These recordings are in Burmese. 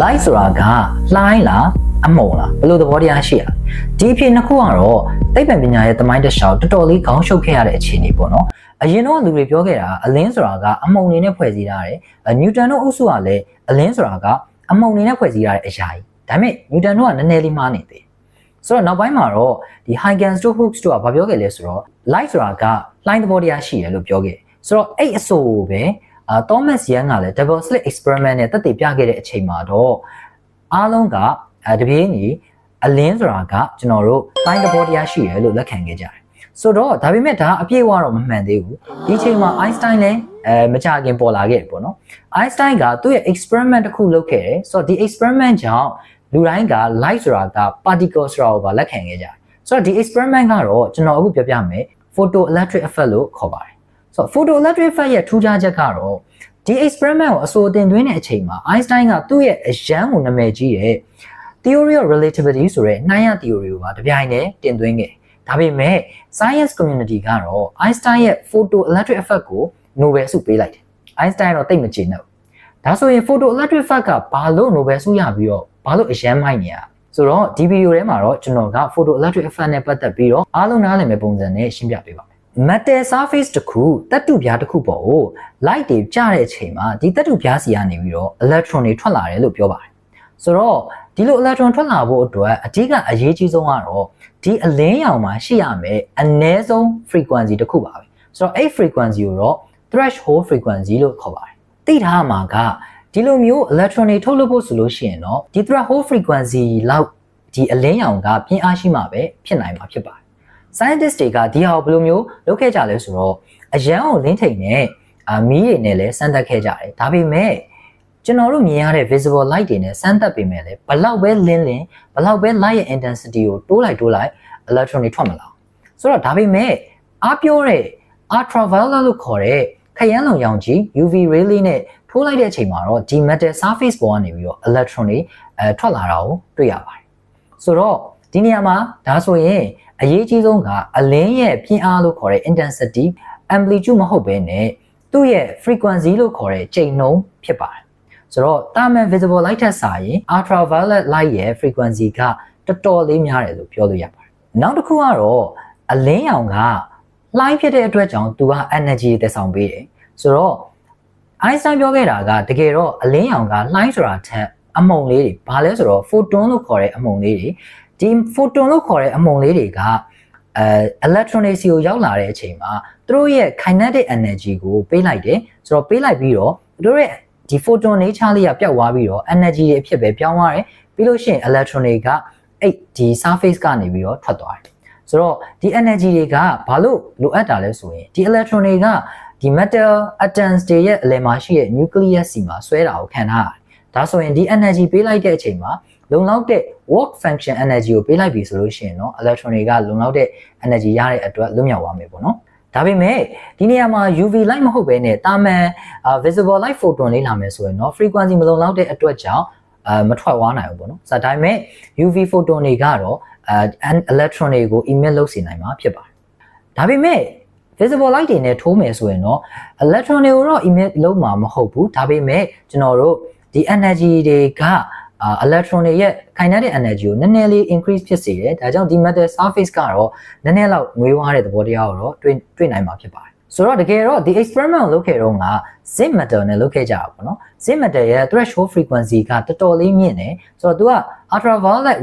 light ဆိုတာကလှိုင်းလားအမုံလားဘယ်လိုသဘောတရားရှိရလဲဒီအဖြစ်နှစ်ခုကတော့သိပ္ပံပညာရဲ့သမိုင်းတစ်လျှောက်တော်တော်လေးခေါင်းရှုပ်ခဲ့ရတဲ့အခြေအနေပေါ့နော်အရင်တော့လူတွေပြောခဲ့တာအလင်းဆိုတာကအမုံနေနဲ့ဖွဲ့စည်းထားတယ်နျူတန်တို့အုပ်စုကလည်းအလင်းဆိုတာကအမုံနေနဲ့ဖွဲ့စည်းထားတဲ့အရာကြီးဒါပေမဲ့နျူတန်တို့ကနည်းနည်းလေးမှားနေသေးဆိုတော့နောက်ပိုင်းမှာတော့ဒီ Huygens တို့ Hooke တို့ကဘာပြောခဲ့လဲဆိုတော့ light ဆိုတာကလှိုင်းသဘောတရားရှိတယ်လို့ပြောခဲ့ဆိုတော့အဲ့အဆိုကိုပဲ အာ Thomas Young ကလည်း double slit experiment နဲ့သက်သေပြခဲ့တဲ့အချိန်မှာတော့အားလုံးကအဲတပြေးညီအလင်းဆိုတာကကျွန်တော်တို့တိုင်းသဘောတရားရှိတယ်လို့လက်ခံခဲ့ကြတယ်ဆိုတော့ဒါပေမဲ့ဒါအပြည့်အဝတော့မမှန်သေးဘူးဒီအချိန်မှာ Einstein လည်းအဲမကြခင်ပေါ်လာခဲ့တယ်ပေါ့နော် Einstein ကသူ့ရဲ့ experiment တစ်ခုလုပ်ခဲ့တယ်ဆိုတော့ဒီ experiment ကြောင့်လူတိုင်းက light ဆိုတာက particle ဆိုတာကိုပါလက်ခံခဲ့ကြတယ်ဆိုတော့ဒီ experiment ကတော့ကျွန်တော်အခုပြောပြမယ် photo electric effect လို့ခေါ်ပါတယ် ဆိုတော့ photo electric effect ရဲ့ထူးခြားချက်ကတော့ဒီ experiment ကိုအစိုးအတင်သွင်းတဲ့အချိန်မှာ Einstein ကသူ့ရဲ့အရန်ကိုနာမည်ကြီးတဲ့ theory of relativity ဆိုတဲ့နှိုင်းရ theory ကိုပါတပြိုင်တည်းတင်သွင်းခဲ့ဒါပေမဲ့ science community ကတော့ Einstein ရဲ့ photo electric effect ကို Nobel ဆုပေးလိုက်တယ် Einstein တော့တိတ်မကျေနပ်ဘူးဒါဆိုရင် photo electric effect ကဘာလို့ Nobel ဆုရပြီးတော့ဘာလို့အရန်မိုက်နေရဆိုတော့ဒီဗီဒီယိုထဲမှာတော့ကျွန်တော်က photo electric effect နဲ့ပတ်သက်ပြီးတော့အားလုံးနားလည်မယ့်ပုံစံနဲ့ရှင်းပြပေးပါမယ် metal surface တစ်ခုတပ်တုပြားတစ်ခုပေါ်ကို light တွေကျတဲ့အချိန်မှာဒီတပ်တုပြားစီကနေပြီးတော့ electron တွေထွက်လာတယ်လို့ပြောပါတယ်ဆိုတော့ဒီလို electron ထွက်လာဖို့အတွက်အဓိကအရေးကြီးဆုံးကတော့ဒီအလင်းရောင်မှာရှိရမယ်အနည်းဆုံး frequency တစ်ခုပါပဲဆိုတော့အဲ့ frequency ကိုတော့ threshold frequency လို့ခေါ်ပါတယ်သိထားမှာကဒီလိုမျိုး electron တွေထုတ်လုပ်ဖို့ဆိုလို့ရှိရင်တော့ဒီ threshold frequency လောက်ဒီအလင်းရောင်ကပြင်းအားရှိမှပဲဖြစ်နိုင်မှာဖြစ်ပါတယ် scientist တွေကဒီဟာကိုဘယ်လိုမျိုးလုပ်ခဲ့ကြလဲဆိုတော့အရန်ကိုလင်းထိန်နဲ့အမီးတွေနဲ့လည်းစမ်းသပ်ခဲ့ကြတယ်ဒါပေမဲ့ကျွန်တော်တို့မြင်ရတဲ့ visible light တွေနဲ့စမ်းသပ်ပေမဲ့လည်းဘလောက်ပဲလင်းလင်းဘလောက်ပဲ light ရဲ့ intensity ကိုတိုးလိုက်တိုးလိုက် electron တွေထွက်မလာဆိုတော့ဒါပေမဲ့အားပြောတဲ့ ultraviolet လို့ခေါ်တဲ့ခရမ်းလုံရောင်ခြည် UV ray လေးနဲ့ထိုးလိုက်တဲ့အချိန်မှာတော့ဒီ metal surface ပေါ်ကနေပြီးတော့ electron တွေအဲထွက်လာတာကိုတွေ့ရပါတယ်ဆိုတော့ ဒီနေရာမှာဒါဆိုရင်အရေးကြီးဆုံးကအလင်းရဲ့ပြင်းအားလို့ခေါ်တဲ့ intensity amplitude မဟုတ်ဘဲနဲ့သူ့ရဲ့ frequency လို့ခေါ်တဲ့ချိန်နှုန်းဖြစ်ပါတယ်ဆိုတော့ thermal visible light ထက်စာရင် ultraviolet light ရဲ့ frequency ကတော်တော်လေးများတယ်လို့ပြောလို့ရပါတယ်နောက်တစ်ခုကတော့အလင်းရောင်ကလှိုင်းဖြစ်တဲ့အတွက်ကြောင့်သူက energy သက်ဆောင်ပေးတယ်ဆိုတော့ Einstein ပြောခဲ့တာကတကယ်တော့အလင်းရောင်ကလှိုင်းဆိုတာထက်အမုံလေးတွေဘာလဲဆိုတော့ photon လို့ခေါ်တဲ့အမုံလေးတွေ ဒီ photon လို့ခေါ်တဲ့အမုံလေးတွေကအဲ electron တွေစီကိုရောက်လာတဲ့အချိန်မှာသူတို့ရဲ့ kinetic energy ကိုပေးလိုက်တယ်ဆိုတော့ပေးလိုက်ပြီးတော့သူတို့ရဲ့ဒီ photon nature လေးကပျောက်သွားပြီးတော့ energy တွေအဖြစ်ပဲပြောင်းသွားတယ်ပြီးလို့ရှိရင် electron တွေကအဲ့ဒီ surface ကနေပြီးတော့ထွက်သွားတယ်ဆိုတော့ဒီ energy တွေကဘာလို့လိုအပ်တာလဲဆိုရင်ဒီ electron တွေကဒီ metal atoms တွေရဲ့အလယ်မှာရှိတဲ့ nucleus စီမှာဆွဲတာကိုခံထားရတယ်ဒါဆိုရင်ဒီ energy ပေးလိုက်တဲ့အချိန်မှာလုံလောက်တဲ့ work function energy ကိုပေးလိုက်ပြီဆိုလို့ရှိရင်တော့ electron တွေကလုံလောက်တဲ့ energy ရတဲ့အတွက်လွတ်မြောက်သွားမယ်ပေါ့နော်ဒါပေမဲ့ဒီနေရာမှာ UV light မဟုတ်ဘဲနဲ့တာမန် visible light photon လေးလာမယ်ဆိုရင်တော့ frequency မလုံလောက်တဲ့အတွက်ကြောင့်အဲမထွက်သွားနိုင်ဘူးပေါ့နော်။ဆိုတော့ဒါပေမဲ့ UV photon တွေကတော့အဲ electron တွေကို emit လုပ်စေနိုင်မှာဖြစ်ပါတယ်။ဒါပေမဲ့ visible light တွေနဲ့ထိုးမယ်ဆိုရင်တော့ electron တွေကိုတော့ emit လုပ်မှာမဟုတ်ဘူးဒါပေမဲ့ကျွန်တော်တို့ဒီ energy တွေက အာ electron တွေရဲ့ kinetic energy ကိုနည်းနည်းလေး increase ဖြစ်စေတယ်ဒါကြောင့်ဒီ metal surface ကတော့နည်းနည်းလောက်ငွေဝါးတဲ့သဘောတရားကိုတော့တွေ့တွေ့နိုင်မှာဖြစ်ပါတယ်ဆိုတော့တကယ်တော့ဒီ experiment ကိုလုပ်ခဲ့တော့က zinc metal နဲ့လုပ်ခဲ့ကြတာပေါ့နော် zinc metal ရဲ့ threshold frequency ကတော်တော်လေးမြင့်တယ်ဆိုတော့သူက ultraviolet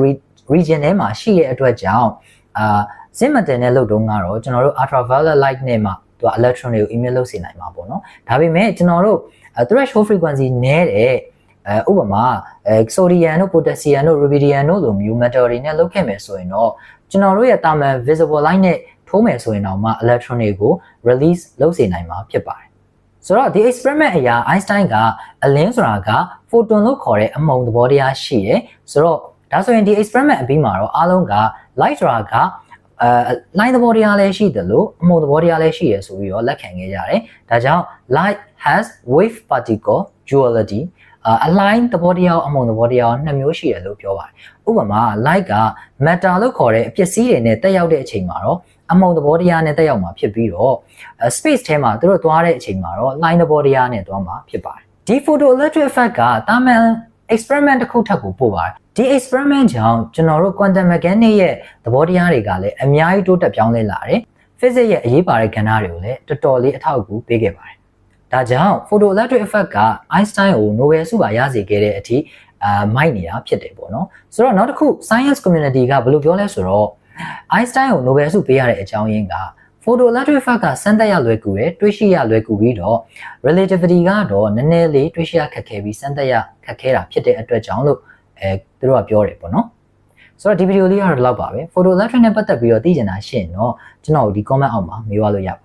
region ထဲမှာရှိတဲ့အတွက်ကြောင့်အာ zinc metal နဲ့လုပ်တော့ကတော့ကျွန်တော်တို့ ultraviolet light နဲ့မှသူက electron တွေကို emit လုပ်စေနိုင်မှာပေါ့နော်ဒါပေမဲ့ကျွန်တော်တို့ threshold frequency နည်းတဲ့ အဲဥပမာအဲဆိုဒီယမ်တို့ပိုတက်ဆီယမ်တို့ရူဘီဒီယမ်တို့လိုမျိုး metal တွေနဲ့လုပ်ခဲ့မယ်ဆိုရင်တော့ကျွန်တော်တို့ရဲ့ thermal visible light နဲ့ထိုးမယ်ဆိုရင်တော့မှ electron တွေကို release လုပ်စေနိုင်မှာဖြစ်ပါတယ်ဆိုတော့ဒီ experiment အရာ Einstein ကအလင်းဆိုတာက photon လို့ခေါ်တဲ့အမုံသဘောတရားရှိတယ်ဆိုတော့ဒါဆိုရင်ဒီ experiment အပြီးမှာတော့အားလုံးက light ဆိုတာကအဲ line သဘောတရားလည်းရှိတယ်လို့အမုံသဘောတရားလည်းရှိရဆိုပြီးတော့လက်ခံခဲ့ကြတယ်ဒါကြောင့် light has wave particle duality အ line သဘောတရားအမုံသဘောတရားနှစ်မျိုးရှိတယ်လို့ပြောပါတယ်။ဥပမာ light က matter လို့ခေါ်တဲ့အပျက်စီးတွေနဲ့တက်ရောက်တဲ့အချိန်မှာတော့အမုံသဘောတရားနဲ့တက်ရောက်မှာဖြစ်ပြီးတော့ space ထဲမှာသူတို့သွားတဲ့အချိန်မှာတော့ line သဘောတရားနဲ့သွားမှာဖြစ်ပါတယ်။ဒီ photoelectric effect ကတာမန် experiment တစ်ခုထပ်ကိုပို့ပါတယ်ဒီ experiment ကြောင့်ကျွန်တော်တို့ quantum mechanics ရဲ့သဘောတရားတွေကလည်းအများကြီးတိုးတက်ပြောင်းလဲလာတယ် physics ရဲ့အရေးပါတဲ့ကဏ္ဍတွေကိုလည်းတော်တော်လေးအထောက်အကူပေးခဲ့ပါတယ် ဒါကြောင့် photoelectric effect က Einstein ကို Nobel ဆုပါရစေခဲ့တဲ့အထိအာမိုက်နေတာဖြစ်တယ်ပေါ့နော်ဆိုတော့နောက်တစ်ခု science community ကဘယ်လိုပြောလဲဆိုတော့ Einstein ကို Nobel ဆုပေးရတဲ့အကြောင်းရင်းက photoelectric effect ကစမ်းသပ်ရလွယ်ကူတယ်တွေးရှိရလွယ်ကူပြီးတော့ relativity ကတော့နည်းနည်းလေးတွေးရှိရခက်ခဲပြီးစမ်းသပ်ရခက်ခဲတာဖြစ်တဲ့အတွက်ကြောင့်လို့အဲသူတို့ကပြောတယ်ပေါ့နော်ဆိုတော့ဒီဗီဒီယိုလေးကတော့ဒီလောက်ပါပဲ photoelectric နဲ့ပတ်သက်ပြီးတော့သိချင်တာရှင့်တော့ကျွန်တော်ဒီ comment အောက်မှာမေးပါလို့ရပါ